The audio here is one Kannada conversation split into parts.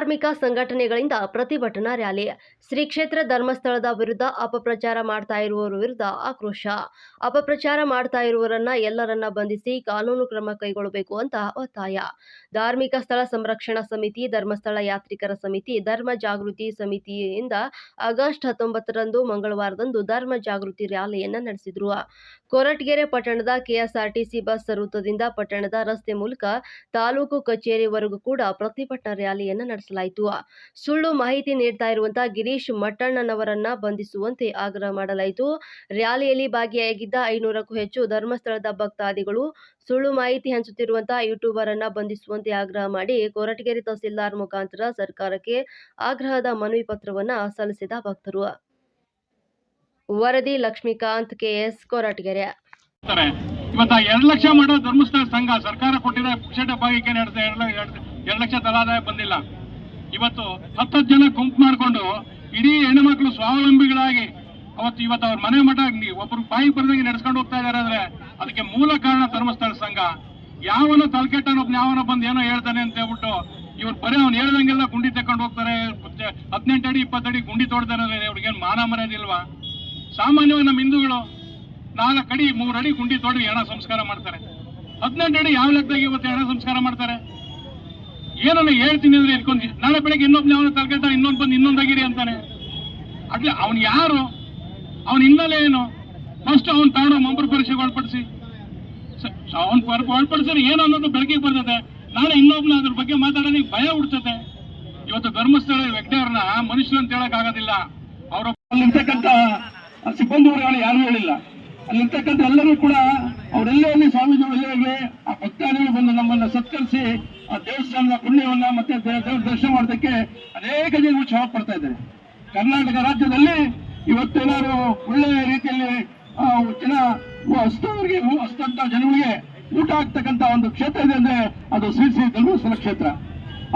ಧಾರ್ಮಿಕ ಸಂಘಟನೆಗಳಿಂದ ಪ್ರತಿಭಟನಾ ರ್ಯಾಲಿ. ಶ್ರೀ ಕ್ಷೇತ್ರ ಧರ್ಮಸ್ಥಳದ ವಿರುದ್ಧ ಅಪಪ್ರಚಾರ ಮಾಡ್ತಾ ಇರುವವರ ವಿರುದ್ಧ ಆಕ್ರೋಶ. ಅಪಪ್ರಚಾರ ಮಾಡ್ತಾ ಇರುವವರನ್ನ ಎಲ್ಲರನ್ನ ಬಂಧಿಸಿ ಕಾನೂನು ಕ್ರಮ ಕೈಗೊಳ್ಳಬೇಕು ಅಂತ ಒತ್ತಾಯ. ಧಾರ್ಮಿಕ ಸ್ಥಳ ಸಂರಕ್ಷಣಾ ಸಮಿತಿ, ಧರ್ಮಸ್ಥಳ ಯಾತ್ರಿಕರ ಸಮಿತಿ, ಧರ್ಮ ಜಾಗೃತಿ ಸಮಿತಿಯಿಂದ ಆಗಸ್ಟ್ ಹತ್ತೊಂಬತ್ತರಂದು ಮಂಗಳವಾರದಂದು ಧರ್ಮ ಜಾಗೃತಿ ರ್ಯಾಲಿಯನ್ನ ನಡೆಸಿದ್ರು. ಕೊರಟಗೆರೆ ಪಟ್ಟಣದ ಕೆಎಸ್ಆರ್ಟಿಸಿ ಬಸ್ ವೃತ್ತದಿಂದ ಪಟ್ಟಣದ ರಸ್ತೆ ಮೂಲಕ ತಾಲೂಕು ಕಚೇರಿವರೆಗೂ ಕೂಡ ಪ್ರತಿಭಟನಾ ರ್ಯಾಲಿಯನ್ನ ನಡೆಸಲಾಯಿತು. ಸುಳ್ಳು ಮಾಹಿತಿ ನೀಡ್ತಾ ಇರುವಂತಹ ಗಿರೀಶ್ ಮಟ್ಟಣ್ಣನವರನ್ನ ಬಂಧಿಸುವಂತೆ ಆಗ್ರಹ ಮಾಡಲಾಯಿತು. ರ್ಯಾಲಿಯಲ್ಲಿ ಭಾಗಿಯಾಗಿದ್ದ ಐನೂರಕ್ಕೂ ಹೆಚ್ಚು ಧರ್ಮಸ್ಥಳದ ಭಕ್ತಾದಿಗಳು ಸುಳ್ಳು ಮಾಹಿತಿ ಹಂಚುತ್ತಿರುವಂತಹ ಯೂಟ್ಯೂಬರ್ ಅನ್ನ ಬಂಧಿಸುವಂತೆ ಆಗ್ರಹ ಮಾಡಿ ಕೊರಟಗೆರೆ ತಹಸೀಲ್ದಾರ್ ಮುಖಾಂತರ ಸರ್ಕಾರಕ್ಕೆ ಆಗ್ರಹದ ಮನವಿ ಪತ್ರವನ್ನ ಸಲ್ಲಿಸಿದ ಭಕ್ತರು. ವರದಿ ಲಕ್ಷ್ಮೀಕಾಂತ್, ಕೆಎಸ್ ಕೊರಟಗೆರೆ. ಇವತ್ತ ಎರಡು ಲಕ್ಷ ಮಾಡೋ ಧರ್ಮಸ್ಥಳ ಸಂಘ ಸರ್ಕಾರ ಕೊಟ್ಟಿರೋ ಎರಡು ಲಕ್ಷ ತಲಾದಾಯ ಬಂದಿಲ್ಲ. ಇವತ್ತು ಹತ್ತತ್ತು ಜನ ಗುಂಪು ಮಾಡಿಕೊಂಡು ಇಡೀ ಹೆಣ್ಣುಮಕ್ಳು ಸ್ವಾವಲಂಬಿಗಳಾಗಿ ಅವತ್ತು ಇವತ್ತು ಅವ್ರ ಮನೆ ಮಠ ಒಬ್ರು ಬಾಯಿ ಬರ್ದಂಗೆ ನಡೆಸ್ಕೊಂಡು ಹೋಗ್ತಾ ಇದಾರೆ ಅಂದ್ರೆ ಅದಕ್ಕೆ ಮೂಲ ಕಾರಣ ಧರ್ಮಸ್ಥಳ ಸಂಘ. ಯಾವನ ತಲ್ಕೆಟ್ಟನೊಬ್ಬ ಯಾವನ ಬಂದು ಏನೋ ಹೇಳ್ತಾನೆ ಅಂತ ಹೇಳ್ಬಿಟ್ಟು ಇವ್ರು ಬರೀ ಅವ್ನು ಹೇಳ್ದಂಗೆಲ್ಲ ಗುಂಡಿ ತಕೊಂಡು ಹೋಗ್ತಾರೆ. ಹದಿನೆಂಟು ಅಡಿ, ಇಪ್ಪತ್ತು ಅಡಿ ಗುಂಡಿ ತೋಡ್ತಾರೆ ಅವ್ರಿಗೇನು ಮಾನ ಮರ್ಯಾದಿಲ್ವಾ ಸಾಮಾನ್ಯವಾಗಿ ನಮ್ಮ ಹಿಂದೂಗಳು ನಾಲ್ಕು ಅಡಿ, ಮೂರು ಅಡಿ ಗುಂಡಿ ತೋಡಿ ಹೆಣ ಸಂಸ್ಕಾರ ಮಾಡ್ತಾರೆ. ಹದಿನೆಂಟು ಅಡಿ ಯಾವ ಲೆಕ್ಕದಾಗ ಇವತ್ತು ಹೆಣ ಸಂಸ್ಕಾರ ಮಾಡ್ತಾರೆ? ಏನನ್ನ ಹೇಳ್ತೀನಿ ಅಂದ್ರೆ ಇಟ್ಕೊಂಡು ನಾಳೆ ಬೆಳಗ್ಗೆ ಇನ್ನೊಬ್ಬ ಅವನ ತಲೆಗಟ್ಟ ಇನ್ನೊಂದು ಬಂದು ಇನ್ನೊಂದಾಗಿರಿ ಅಂತಾನೆ. ಅಟ್ಲೆ ಅವನು ಯಾರು? ಅವನ ಹಿನ್ನೆಲೆ ಏನು? ಫಸ್ಟ್ ಅವನು ತಗೊಂಡು ಮಂಬರ್ ಪರೀಕ್ಷೆಗೆ ಒಳಪಡಿಸಿ. ಅವನ್ ಒಳಪಡಿಸಿದ್ರೆ ಏನು ಅನ್ನೋದು ಬೆಳಕಿಗೆ ಬರ್ತದೆ. ನಾಳೆ ಇನ್ನೊಬ್ನ ಅದ್ರ ಬಗ್ಗೆ ಮಾತಾಡೋದಕ್ಕೆ ಭಯ ಹುಡ್ತದೆ ಇವತ್ತು ಧರ್ಮಸ್ಥಳ ವ್ಯಕ್ತಿಯವ್ರನ್ನ ಮನುಷ್ಯರಂತ ಹೇಳಕ್ ಆಗೋದಿಲ್ಲ. ಅವರ ಅಲ್ಲಿರ್ತಕ್ಕಂಥ ಸಿಬ್ಬಂದಿಗಳು ಯಾರು ಹೇಳಿಲ್ಲ. ಅಲ್ಲಿರ್ತಕ್ಕಂಥ ಎಲ್ಲರೂ ಕೂಡ ಅವರೆಲ್ಲೇ ಅಲ್ಲಿ ಸ್ವಾಮೀಜಿಗಳು ಎಲ್ಲೇ ಇರ್ಲಿ, ಆ ಭಕ್ತಾದಿಗಳು ಬಂದು ನಮ್ಮನ್ನ ಸತ್ಕರಿಸಿ ಆ ದೇವಸ್ಥಾನದ ಪುಣ್ಯವನ್ನ ಮತ್ತೆ ದೇವರ ದರ್ಶನ ಮಾಡೋದಕ್ಕೆ ಅನೇಕ ಜನ ಉತ್ಸಾಹ ಪಡ್ತಾ ಇದ್ದಾರೆ. ಕರ್ನಾಟಕ ರಾಜ್ಯದಲ್ಲಿ ಇವತ್ತೇನಾದ್ರು ಒಳ್ಳೆಯ ರೀತಿಯಲ್ಲಿ ಜನ ಹಸ್ತವರಿಗೆ ಹಸ್ತಂತ ಜನಗಳಿಗೆ ಊಟ ಆಗ್ತಕ್ಕಂಥ ಒಂದು ಕ್ಷೇತ್ರ ಇದೆ ಅಂದ್ರೆ ಅದು ಶ್ರೀ ಶ್ರೀ ಧರ್ಮಸ್ಥಳ ಕ್ಷೇತ್ರ.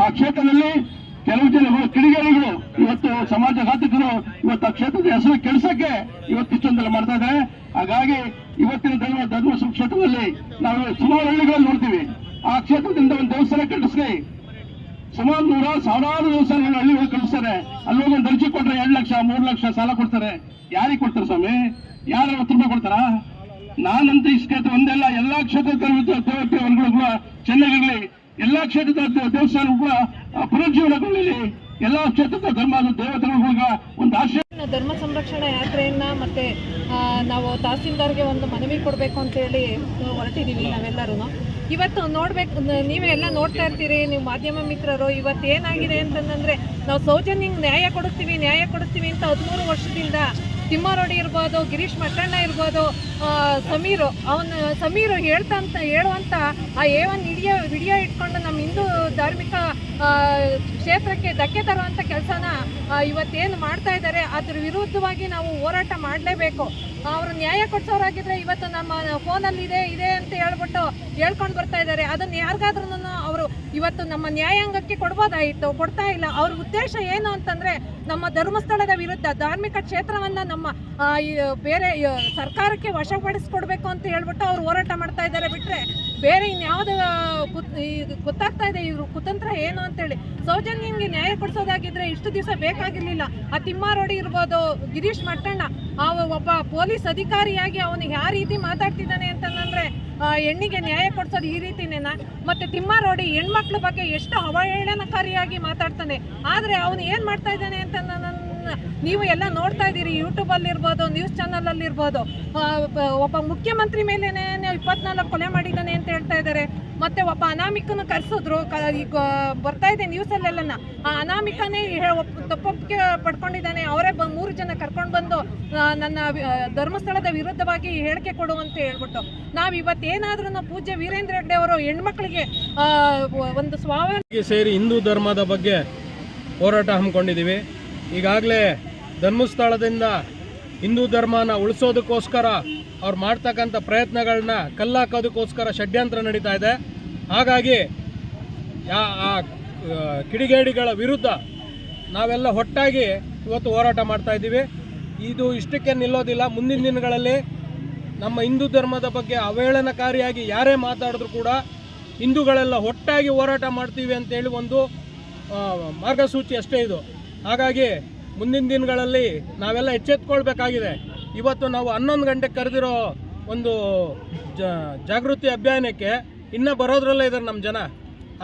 ಆ ಕ್ಷೇತ್ರದಲ್ಲಿ ಕೆಲವು ಜನಗಳು ಕಿಡಿಗೇರಿಗಳು ಇವತ್ತು ಸಮಾಜಘಾತಕರು ಇವತ್ತು ಆ ಕ್ಷೇತ್ರದ ಹೆಸರು ಕೆಡಿಸಕ್ಕೆ ಇವತ್ತು ಇಷ್ಟೊಂದೆಲ್ಲ ಮಾಡ್ತಾ ಇದ್ದಾರೆ. ಹಾಗಾಗಿ ಇವತ್ತಿನ ಧರ್ಮ ಧರ್ಮಸ್ಥಳ ಕ್ಷೇತ್ರದಲ್ಲಿ ನಾವು ಸುಮಾರು ಹಳ್ಳಿಗಳಲ್ಲಿ ನೋಡ್ತೀವಿ. ಆ ಕ್ಷೇತ್ರದಿಂದ ಒಂದು ದೇವಸ್ಥಾನ ಕಟ್ಟಿಸ್ಲಿ ಸುಮಾರು ನೂರ ಸಾವಿರಾರು ದೇವಸ್ಥಾನಗಳು ಹಳ್ಳಿಗಳು ಕಟ್ಟಿಸ್ತಾರೆ. ಅಲ್ಲಿ ಹೋಗಿ ಒಂದು ಅರ್ಜಿ ಕೊಟ್ರೆ ಎರಡು ಲಕ್ಷ, ಮೂರು ಲಕ್ಷ ಸಾಲ ಕೊಡ್ತಾರೆ. ಯಾರಿಗೆ ಕೊಡ್ತಾರೆ ಸ್ವಾಮಿ? ಯಾರು ಹತ್ತು ರೂಪಾಯಿ ಕೊಡ್ತಾರಾ? ನಾನಂತ ಈ ಕ್ಷೇತ್ರ ಒಂದೆಲ್ಲ ಎಲ್ಲಾ ಕೂಡ ಚೆನ್ನಾಗಿರ್ಲಿ. ಎಲ್ಲಾ ಕ್ಷೇತ್ರದ ದೇವಸ್ಥಾನ ಕೂಡ ಪುನರ್ಜೀವನಗೊಳ್ಳಲಿ ಎಲ್ಲಾ ಕ್ಷೇತ್ರದ ಧರ್ಮದ ಒಂದು ಆಶಯ ಧರ್ಮ ಸಂರಕ್ಷಣಾ ಯಾತ್ರೆಯನ್ನ ಮತ್ತೆ ನಾವು ತಹಸೀಲ್ದಾರ್ಗೆ ಒಂದು ಮನವಿ ಕೊಡಬೇಕು ಅಂತೇಳಿ ಹೊರಟಿದ್ದೀವಿ ನಾವೆಲ್ಲರೂ. ಇವತ್ತು ನೋಡ್ಬೇಕು ನೀವೆಲ್ಲ ನೋಡ್ತಾ ಇರ್ತೀರಿ, ನೀವು ಮಾಧ್ಯಮ ಮಿತ್ರರು, ಇವತ್ತು ಏನಾಗಿದೆ ಅಂತಂದ್ರೆ, ನಾವು ಸೌಜನ್ಯಂಗೆ ನ್ಯಾಯ ಕೊಡಿಸ್ತೀವಿ ನ್ಯಾಯ ಕೊಡಿಸ್ತೀವಿ ಅಂತ ಹದಿಮೂರು ವರ್ಷದಿಂದ ತಿಮ್ಮಾರೋಡಿ ಇರ್ಬೋದು, ಗಿರೀಶ್ ಮಟ್ಟಣ್ಣ ಇರ್ಬೋದು ಸಮೀರ್, ಅವನು, ಸಮೀರು ಹೇಳ್ತಾ ಅಂತ ಹೇಳುವಂತ ಆ ಏ ಒನ್ ವಿಡಿಯೋ ವಿಡಿಯೋ ಇಟ್ಕೊಂಡು ನಮ್ಮ ಹಿಂದೂ ಧಾರ್ಮಿಕ ಕ್ಷೇತ್ರಕ್ಕೆ ಧಕ್ಕೆ ತರುವಂಥ ಕೆಲಸನ ಇವತ್ತೇನು ಮಾಡ್ತಾ ಇದ್ದಾರೆ ಅದ್ರ ವಿರುದ್ಧವಾಗಿ ನಾವು ಹೋರಾಟ ಮಾಡಲೇಬೇಕು. ಅವರು ನ್ಯಾಯ ಕೊಡ್ಸೋರಾಗಿದ್ರೆ ಇವತ್ತು ನಮ್ಮ ಫೋನಲ್ಲಿ ಇದೆ ಇದೆ ಅಂತ ಹೇಳ್ಬಿಟ್ಟು ಹೇಳ್ಕೊಂಡು ಬರ್ತಾ ಇದ್ದಾರೆ ಅದನ್ನ ಯಾರಿಗಾದ್ರೂ ಅವರು ಇವತ್ತು ನಮ್ಮ ನ್ಯಾಯಾಂಗಕ್ಕೆ ಕೊಡ್ಬೋದಾಯಿತು ಕೊಡ್ತಾ ಇಲ್ಲ? ಅವ್ರ ಉದ್ದೇಶ ಏನು ಅಂತಂದ್ರೆ ನಮ್ಮ ಧರ್ಮಸ್ಥಳದ ವಿರುದ್ಧ ಧಾರ್ಮಿಕ ಕ್ಷೇತ್ರವನ್ನ ನಮ್ಮ ಬೇರೆ ಸರ್ಕಾರಕ್ಕೆ ವಶಪಡಿಸ್ಕೊಡ್ಬೇಕು ಅಂತ ಹೇಳ್ಬಿಟ್ಟು ಅವ್ರು ಹೋರಾಟ ಮಾಡ್ತಾ ಇದ್ದಾರೆ. ಬಿಟ್ರೆ ಬೇರೆ ಇನ್ಯಾವ್ದು ಗೊತ್ತಾಗ್ತಾ ಇದೆ ಇವರು ಕುತಂತ್ರ ಏನು ಅಂತೇಳಿ. ಸೌಜನ್ಯಂಗೆ ನ್ಯಾಯ ಕೊಡಿಸೋದಾಗಿದ್ರೆ ಇಷ್ಟು ದಿವಸ ಬೇಕಾಗಿರ್ಲಿಲ್ಲ. ಆ ತಿಮ್ಮಾರೋಡಿ ಇರ್ಬೋದು, ಗಿರೀಶ್ ಮಟ್ಟಣ್ಣ, ಆ, ಒಬ್ಬ ಪೊಲೀಸ್ ಅಧಿಕಾರಿಯಾಗಿ ಅವನಿಗೆ ಯಾವ ರೀತಿ ಮಾತಾಡ್ತಿದ್ದಾನೆ ಅಂತಂದ್ರೆ ಹೆಣ್ಣಿಗೆ ನ್ಯಾಯ ಕೊಡ್ಸೋದು ಈ ರೀತಿನೇನಾ? ಮತ್ತೆ ತಿಮ್ಮಾರೋಡಿ ಹೆಣ್ಮಕ್ಳ ಬಗ್ಗೆ ಎಷ್ಟು ಅವಹೇಳನಕಾರಿಯಾಗಿ ಮಾತಾಡ್ತಾನೆ. ಆದ್ರೆ ಅವನು ಏನ್ ಮಾಡ್ತಾ ಇದ್ದಾನೆ ಅಂತ ನನ್ನ ನೀವು ಎಲ್ಲ ನೋಡ್ತಾ ಇದ್ದೀರಿ ಯೂಟ್ಯೂಬ್ ಅಲ್ಲಿ ಇರ್ಬೋದು ನ್ಯೂಸ್ ಚಾನಲ್ ಅಲ್ಲಿ ಇರ್ಬೋದು. ಒಬ್ಬ ಮುಖ್ಯಮಂತ್ರಿ ಮೇಲೇನೆ ಇಪ್ಪತ್ನಾಲ್ಕು ಕೊಲೆ ಮಾಡಿದ್ದಾನೆ ಅಂತ ಹೇಳ್ತಾ ಇದ್ದಾರೆ. ಮತ್ತೆ ಒಬ್ಬ ಅನಾಮಿಕನ ಕರೆಸಿದ್ರು ಈಗ ಬರ್ತಾ ಇದೆ ನ್ಯೂಸ್ ಅಲ್ಲೆಲ್ಲ ಆ ಅನಾಮಿಕನೇ ತಪ್ಪೊಪ್ಪಿಗೆ ಪಡ್ಕೊಂಡಿದ್ದಾನೆ. ಅವರೇ ಮೂರು ಜನ ಕರ್ಕೊಂಡು ಬಂದು ನನ್ನ ಧರ್ಮಸ್ಥಳದ ವಿರುದ್ಧವಾಗಿ ಹೇಳಿಕೆ ಕೊಡು ಅಂತ ಹೇಳ್ಬಿಟ್ಟು. ನಾವು ಇವತ್ತೇನಾದ್ರೂ ಪೂಜ್ಯ ವೀರೇಂದ್ರ ಹೆಗ್ಡೆ ಅವರು ಹೆಣ್ಮಕ್ಳಿಗೆ ಒಂದು ಸ್ವಾವಲಂಬಿ ಸೇರಿ ಹಿಂದೂ ಧರ್ಮದ ಬಗ್ಗೆ ಹೋರಾಟ ಹಮ್ಮಿಕೊಂಡಿದ್ದೀವಿ. ಈಗಾಗಲೇ ಧರ್ಮಸ್ಥಳದಿಂದ ಹಿಂದೂ ಧರ್ಮನ ಉಳಿಸೋದಕ್ಕೋಸ್ಕರ ಅವ್ರು ಮಾಡ್ತಕ್ಕಂಥ ಪ್ರಯತ್ನಗಳನ್ನ ಕಲ್ಲಾಕೋದಕ್ಕೋಸ್ಕರ ಷಡ್ಯಂತ್ರ ನಡೀತಾ ಇದೆ. ಹಾಗಾಗಿ ಯಾ- ಆ ಕಿಡಿಗೇಡಿಗಳ ವಿರುದ್ಧ ನಾವೆಲ್ಲ ಒಟ್ಟಾಗಿ ಇವತ್ತು ಹೋರಾಟ ಮಾಡ್ತಾ ಇದ್ದೀವಿ. ಇದು ಇಷ್ಟಕ್ಕೆ ನಿಲ್ಲೋದಿಲ್ಲ. ಮುಂದಿನ ದಿನಗಳಲ್ಲಿ ನಮ್ಮ ಹಿಂದೂ ಧರ್ಮದ ಬಗ್ಗೆ ಅವಹೇಳನಕಾರಿಯಾಗಿ ಯಾರೇ ಮಾತಾಡಿದ್ರು ಕೂಡ ಹಿಂದೂಗಳೆಲ್ಲ ಒಟ್ಟಾಗಿ ಹೋರಾಟ ಮಾಡ್ತೀವಿ ಅಂತೇಳಿ ಒಂದು ಮಾರ್ಗಸೂಚಿ ಅಷ್ಟೇ ಇದು. ಹಾಗಾಗಿ ಮುಂದಿನ ದಿನಗಳಲ್ಲಿ ನಾವೆಲ್ಲ ಎಚ್ಚೆತ್ಕೊಳ್ಬೇಕಾಗಿದೆ. ಇವತ್ತು ನಾವು ಹನ್ನೊಂದು ಗಂಟೆಗೆ ಕರೆದಿರೋ ಒಂದು ಜಾಗೃತಿ ಅಭಿಯಾನಕ್ಕೆ ಇನ್ನೂ ಬರೋದ್ರಲ್ಲೇ ಇದ್ದಾರೆ ನಮ್ಮ ಜನ.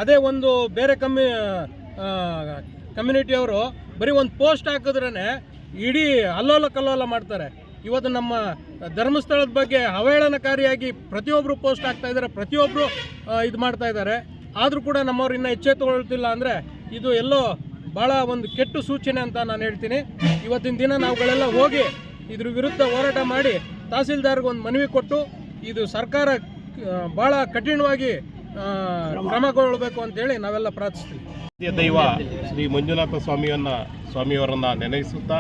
ಅದೇ ಒಂದು ಬೇರೆ ಕಮ್ಮಿ ಕಮ್ಯುನಿಟಿಯವರು ಬರೀ ಒಂದು ಪೋಸ್ಟ್ ಹಾಕಿದ್ರೇ ಇಡೀ ಅಲ್ಲೋಲ ಕಲ್ಲೋಲ ಮಾಡ್ತಾರೆ. ಇವತ್ತು ನಮ್ಮ ಧರ್ಮಸ್ಥಳದ ಬಗ್ಗೆ ಅವಹೇಳನಕಾರಿಯಾಗಿ ಪ್ರತಿಯೊಬ್ಬರು ಪೋಸ್ಟ್ ಹಾಕ್ತಾ ಇದ್ದಾರೆ ಪ್ರತಿಯೊಬ್ಬರು ಇದು ಮಾಡ್ತಾ ಇದ್ದಾರೆ. ಆದರೂ ಕೂಡ ನಮ್ಮವ್ರು ಇನ್ನೂ ಎಚ್ಚೆತ್ತುಕೊಳ್ತಿಲ್ಲ ಅಂದರೆ ಇದು ಎಲ್ಲೋ ಭಾಳ ಒಂದು ಕೆಟ್ಟು ಸೂಚನೆ ಅಂತ ನಾನು ಹೇಳ್ತೀನಿ. ಇವತ್ತಿನ ದಿನ ನಾವುಗಳೆಲ್ಲ ಹೋಗಿ ಇದ್ರ ವಿರುದ್ಧ ಹೋರಾಟ ಮಾಡಿ ತಹಸೀಲ್ದಾರ್ಗೆ ಒಂದು ಮನವಿ ಕೊಟ್ಟು ಇದು ಸರ್ಕಾರ ಭಾಳ ಕಠಿಣವಾಗಿ ಕ್ರಮಗೊಳ್ಳಬೇಕು ಅಂತೇಳಿ ನಾವೆಲ್ಲ ಪ್ರಾರ್ಥಿಸ್ತೀವಿ. ದೈವ ಶ್ರೀ ಮಂಜುನಾಥ ಸ್ವಾಮಿಯನ್ನ, ಸ್ವಾಮಿಯವರನ್ನು ನೆನೆಸುತ್ತಾ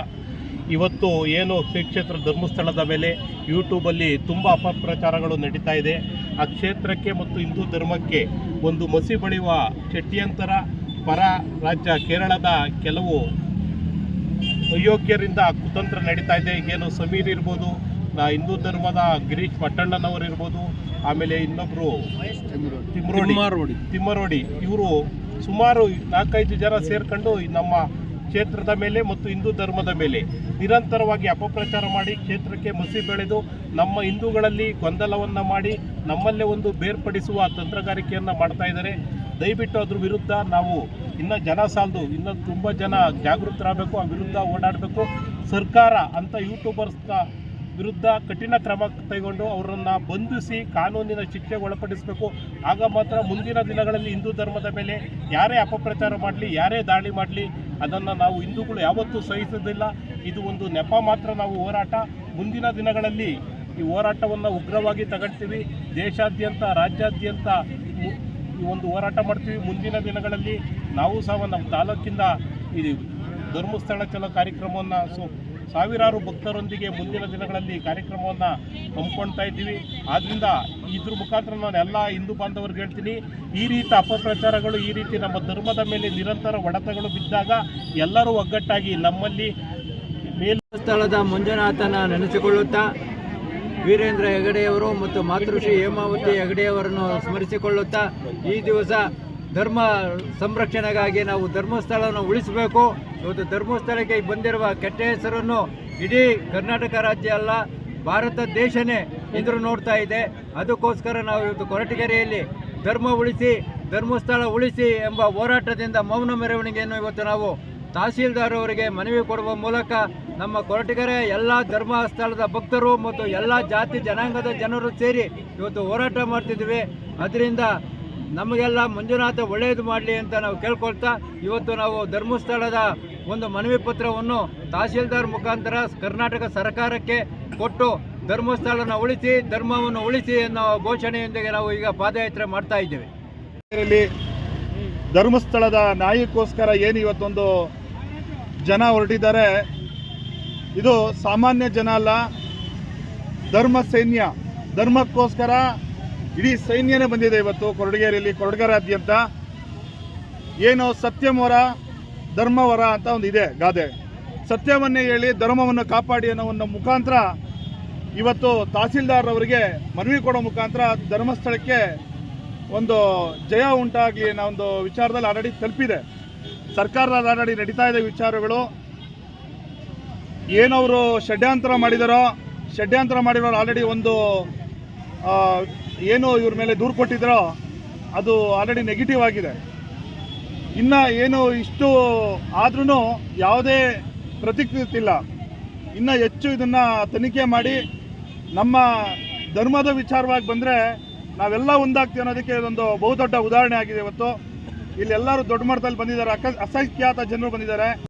ಇವತ್ತು ಏನು ಶ್ರೀ ಕ್ಷೇತ್ರ ಧರ್ಮಸ್ಥಳದ ಮೇಲೆ ಯೂಟ್ಯೂಬಲ್ಲಿ ತುಂಬ ಅಪಪ್ರಚಾರಗಳು ನಡೀತಾ ಇದೆ. ಆ ಕ್ಷೇತ್ರಕ್ಕೆ ಮತ್ತು ಹಿಂದೂ ಧರ್ಮಕ್ಕೆ ಒಂದು ಮಸಿ ಬಳಿಯುವ ಷಡ್ಯಂತರ ಪರ ರಾಜ್ಯ ಕೇರಳದ ಕೆಲವು ಅಯೋಗ್ಯರಿಂದ ಕುತಂತ್ರ ನಡೀತಾ ಇದೆ. ಈಗೇನು ಸಮೀರ್ ಇರ್ಬೋದು ನಾ ಹಿಂದೂ ಧರ್ಮದ ಗಿರೀಶ್ ಪಟ್ಟಣ್ಣನವರು ಇರ್ಬೋದು ಆಮೇಲೆ ಇನ್ನೊಬ್ಬರು ತಿಮ್ಮರೋಡಿ. ತಿಮ್ಮರೋಡಿ. ಇವರು ಸುಮಾರು ನಾಲ್ಕೈದು ಜನ ಸೇರ್ಕೊಂಡು ನಮ್ಮ ಕ್ಷೇತ್ರದ ಮೇಲೆ ಮತ್ತು ಹಿಂದೂ ಧರ್ಮದ ಮೇಲೆ ನಿರಂತರವಾಗಿ ಅಪಪ್ರಚಾರ ಮಾಡಿ ಕ್ಷೇತ್ರಕ್ಕೆ ಮಸಿ ಬೆಳೆದು ನಮ್ಮ ಹಿಂದೂಗಳಲ್ಲಿ ಗೊಂದಲವನ್ನು ಮಾಡಿ ನಮ್ಮಲ್ಲೇ ಒಂದು ಬೇರ್ಪಡಿಸುವ ತಂತ್ರಗಾರಿಕೆಯನ್ನು ಮಾಡ್ತಾ ಇದ್ದಾರೆ. ದಯವಿಟ್ಟು ಅದ್ರ ವಿರುದ್ಧ ನಾವು ಇನ್ನ ಜನ ಸಾಲದು, ಇನ್ನೂ ತುಂಬ ಜನ ಜಾಗೃತರಾಗಬೇಕು, ಆ ವಿರುದ್ಧ ಓಡಾಡಬೇಕು. ಸರ್ಕಾರ ಅಂತ ಯೂಟ್ಯೂಬರ್ಸ್ನ ವಿರುದ್ಧ ಕಠಿಣ ಕ್ರಮ ಕೈಗೊಂಡು ಅವರನ್ನು ಬಂಧಿಸಿ ಕಾನೂನಿನ ಶಿಕ್ಷೆಗೆ ಒಳಪಡಿಸಬೇಕು. ಆಗ ಮಾತ್ರ ಮುಂದಿನ ದಿನಗಳಲ್ಲಿ ಹಿಂದೂ ಧರ್ಮದ ಮೇಲೆ ಯಾರೇ ಅಪಪ್ರಚಾರ ಮಾಡಲಿ, ಯಾರೇ ದಾಳಿ ಮಾಡಲಿ, ಅದನ್ನು ನಾವು ಹಿಂದೂಗಳು ಯಾವತ್ತೂ ಸಹಿಸೋದಿಲ್ಲ ಇದು ಒಂದು ನೆಪ ಮಾತ್ರ ನಾವು ಹೋರಾಟ. ಮುಂದಿನ ದಿನಗಳಲ್ಲಿ ಈ ಹೋರಾಟವನ್ನು ಉಗ್ರವಾಗಿ ತಗೊಳ್ತೀವಿ. ದೇಶಾದ್ಯಂತ, ರಾಜ್ಯಾದ್ಯಂತ ಈ ಒಂದು ಹೋರಾಟ ಮಾಡ್ತೀವಿ. ಮುಂದಿನ ದಿನಗಳಲ್ಲಿ ನಾವು ಸಹ ನಮ್ಮ ತಾಲೂಕಿಂದ ಈ ಧರ್ಮಸ್ಥಳ ಚಲೋ ಕಾರ್ಯಕ್ರಮವನ್ನು ಸೊ ಸಾವಿರಾರು ಭಕ್ತರೊಂದಿಗೆ ಮುಂದಿನ ದಿನಗಳಲ್ಲಿ ಕಾರ್ಯಕ್ರಮವನ್ನು ಹಮ್ಮಿಕೊಳ್ತಾ ಇದ್ದೀವಿ. ಆದ್ದರಿಂದ ಇದ್ರ ಮುಖಾಂತರ ನಾನು ಎಲ್ಲ ಹಿಂದೂ ಬಾಂಧವರಿಗೆ ಹೇಳ್ತೀನಿ, ಈ ರೀತಿ ಅಪಪ್ರಚಾರಗಳು, ಈ ರೀತಿ ನಮ್ಮ ಧರ್ಮದ ಮೇಲೆ ನಿರಂತರ ಒಡೆತಗಳು ಬಿದ್ದಾಗ ಎಲ್ಲರೂ ಒಗ್ಗಟ್ಟಾಗಿ ನಮ್ಮಲ್ಲಿ ಮೇಲ್ ಸ್ಥಳದ ಮಂಜುನಾಥನ ನೆನೆಸಿಕೊಳ್ಳುತ್ತಾ ವೀರೇಂದ್ರ ಹೆಗಡೆಯವರು ಮತ್ತು ಮಾತೃಶ್ರೀ ಹೇಮಾವತಿ ಹೆಗಡೆಯವರನ್ನು ಸ್ಮರಿಸಿಕೊಳ್ಳುತ್ತಾ ಈ ದಿವಸ ಧರ್ಮ ಸಂರಕ್ಷಣೆಗಾಗಿ ನಾವು ಧರ್ಮಸ್ಥಳವನ್ನು ಉಳಿಸಬೇಕು. ಇವತ್ತು ಧರ್ಮಸ್ಥಳಕ್ಕೆ ಬಂದಿರುವ ಕೆಟ್ಟ ಹೆಸರನ್ನು ಇಡೀ ಕರ್ನಾಟಕ ರಾಜ್ಯ ಅಲ್ಲ, ಭಾರತ ದೇಶನೇ ಎದುರು ನೋಡ್ತಾ ಇದೆ. ಅದಕ್ಕೋಸ್ಕರ ನಾವು ಇವತ್ತು ಕೊರಟಗೆರೆಯಲ್ಲಿ ಧರ್ಮ ಉಳಿಸಿ, ಧರ್ಮಸ್ಥಳ ಉಳಿಸಿ ಎಂಬ ಹೋರಾಟದಿಂದ ಮೌನ ಮೆರವಣಿಗೆಯನ್ನು ಇವತ್ತು ನಾವು ತಹಸೀಲ್ದಾರ್ ಅವರಿಗೆ ಮನವಿ ಕೊಡುವ ಮೂಲಕ ನಮ್ಮ ಕೊರಟಗೆರೆ ಎಲ್ಲ ಧರ್ಮಸ್ಥಳದ ಭಕ್ತರು ಮತ್ತು ಎಲ್ಲ ಜಾತಿ ಜನಾಂಗದ ಜನರು ಸೇರಿ ಇವತ್ತು ಹೋರಾಟ ಮಾಡ್ತಿದ್ದೀವಿ ಅದರಿಂದ ನಮಗೆಲ್ಲ ಮಂಜುನಾಥ ಒಳ್ಳೆಯದು ಮಾಡಲಿ ಅಂತ ನಾವು ಕೇಳ್ಕೊಳ್ತಾ ಇವತ್ತು ನಾವು ಧರ್ಮಸ್ಥಳದ ಒಂದು ಮನವಿ ಪತ್ರವನ್ನು ತಹಸೀಲ್ದಾರ್ ಮುಖಾಂತರ ಕರ್ನಾಟಕ ಸರ್ಕಾರಕ್ಕೆ ಕೊಟ್ಟು ಧರ್ಮಸ್ಥಳನ ಉಳಿಸಿ, ಧರ್ಮವನ್ನು ಉಳಿಸಿ ಅನ್ನೋ ಘೋಷಣೆಯೊಂದಿಗೆ ನಾವು ಈಗ ಪಾದಯಾತ್ರೆ ಮಾಡ್ತಾ ಇದ್ದೇವೆ. ಧರ್ಮಸ್ಥಳದ ನಾಯಿಗೋಸ್ಕರ ಏನು ಇವತ್ತೊಂದು ಜನ ಹೊರಟಿದ್ದಾರೆ. ಇದು ಸಾಮಾನ್ಯ ಜನ ಅಲ್ಲ, ಧರ್ಮ ಸೈನ್ಯ. ಧರ್ಮಕ್ಕೋಸ್ಕರ ಇಡೀ ಸೈನ್ಯನೇ ಬಂದಿದೆ ಇವತ್ತು ಕೊರಡಗೇರಿಯಲ್ಲಿ, ಕೊರಡಗೇರಾದ್ಯಂತ. ಏನು ಸತ್ಯಮವರ ಧರ್ಮವರ ಅಂತ ಒಂದು ಇದೆ ಗಾದೆ. ಸತ್ಯವನ್ನೇ ಹೇಳಿ ಧರ್ಮವನ್ನು ಕಾಪಾಡಿ ಅನ್ನೋ ಒಂದು ಮುಖಾಂತರ ಇವತ್ತು ತಹಸೀಲ್ದಾರ್ ಅವರಿಗೆ ಮನವಿ ಕೊಡೋ ಮುಖಾಂತರ ಧರ್ಮಸ್ಥಳಕ್ಕೆ ಒಂದು ಜಯ ಉಂಟಾಗಲಿ ಅನ್ನೋ ಒಂದು ವಿಚಾರದಲ್ಲಿ ಆಲ್ರೆಡಿ ತಲುಪಿದೆ. ಸರ್ಕಾರದ ಆಲ್ರೆಡಿ ನಡೀತಾ ಇದೆ ವಿಚಾರಗಳು. ಏನವರು ಷಡ್ಯಂತರ ಮಾಡಿದಾರೋ, ಷಡ್ಯಂತರ ಮಾಡಿರೋರು ಆಲ್ರೆಡಿ ಒಂದು ಏನು ಇವ್ರ ಮೇಲೆ ದೂರು ಕೊಟ್ಟಿದ್ದಾರೋ ಅದು ಆಲ್ರೆಡಿ ನೆಗೆಟಿವ್ ಆಗಿದೆ. ಇನ್ನು ಏನು ಇಷ್ಟು ಆದ್ರೂ ಯಾವುದೇ ಪ್ರತಿಕ್ರಿಯಿಲ್ಲ ಇನ್ನು ಹೆಚ್ಚು ಇದನ್ನು ತನಿಖೆ ಮಾಡಿ, ನಮ್ಮ ಧರ್ಮದ ವಿಚಾರವಾಗಿ ಬಂದರೆ ನಾವೆಲ್ಲ ಒಂದಾಗ್ತೀವಿ ಅನ್ನೋದಕ್ಕೆ ಇದೊಂದು ಬಹುದೊಡ್ಡ ಉದಾಹರಣೆ ಆಗಿದೆ ಇವತ್ತು. ಇಲ್ಲಿ ಎಲ್ಲರೂ ದೊಡ್ಡ ಮಟ್ಟದಲ್ಲಿ ಬಂದಿದ್ದಾರೆ. ಅಸಂಖ್ಯಾತ ಜನರು ಬಂದಿದ್ದಾರೆ.